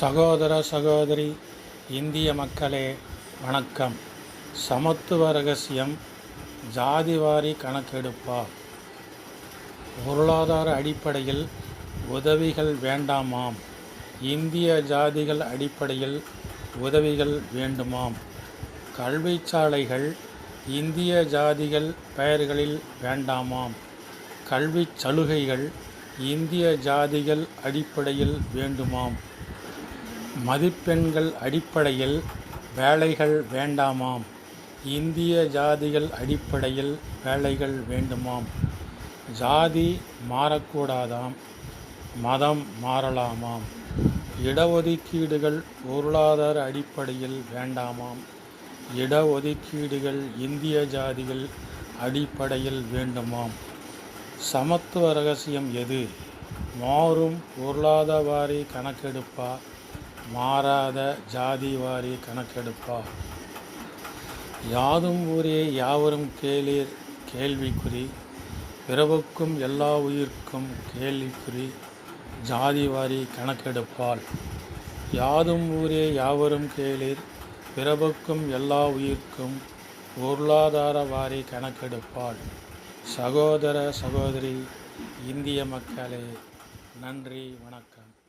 சகோதர சகோதரி இந்திய மக்களே வணக்கம். சமத்துவ ரகசியம் ஜாதிவாரி கணக்கெடுப்பா? பொருளாதார அடிப்படையில் உதவிகள் வேண்டாமாம். இந்திய ஜாதிகள் அடிப்படையில் உதவிகள் வேண்டுமாம். கல்விச்சாலைகள் இந்திய ஜாதிகள் பெயர்களில் வேண்டாமாம். கல்விச் சலுகைகள் இந்திய ஜாதிகள் அடிப்படையில் வேண்டுமாம். மதிப்பெண்கள் அடிப்படையில் வேலைகள் வேண்டாமாம். இந்திய ஜாதிகள் அடிப்படையில் வேலைகள் வேண்டுமாம். ஜாதி மாறக்கூடாதாம். மதம் மாறலாமாம். இடஒதுக்கீடுகள் பொருளாதார அடிப்படையில் வேண்டாமாம். இடஒதுக்கீடுகள் இந்திய ஜாதிகள் அடிப்படையில் வேண்டுமாம். சமத்துவ ரகசியம் எது? மாறும் பொருளாதார கணக்கெடுப்பா? மாறாத ஜாதி வாரி கணக்கெடுப்பா? யாதும் ஊரே யாவரும் கேளீர் கேள்விக்குறி பிறவுக்கும் எல்லா உயிர்க்கும் கேள்விக்குறி ஜாதி வாரி கணக்கெடுப்பாள். யாதும் ஊரே யாவரும் கேளீர் பிறவுக்கும் எல்லா உயிர்க்கும் பொருளாதார வாரி கணக்கெடுப்பாள். சகோதர சகோதரி இந்திய மக்களே நன்றி வணக்கம்.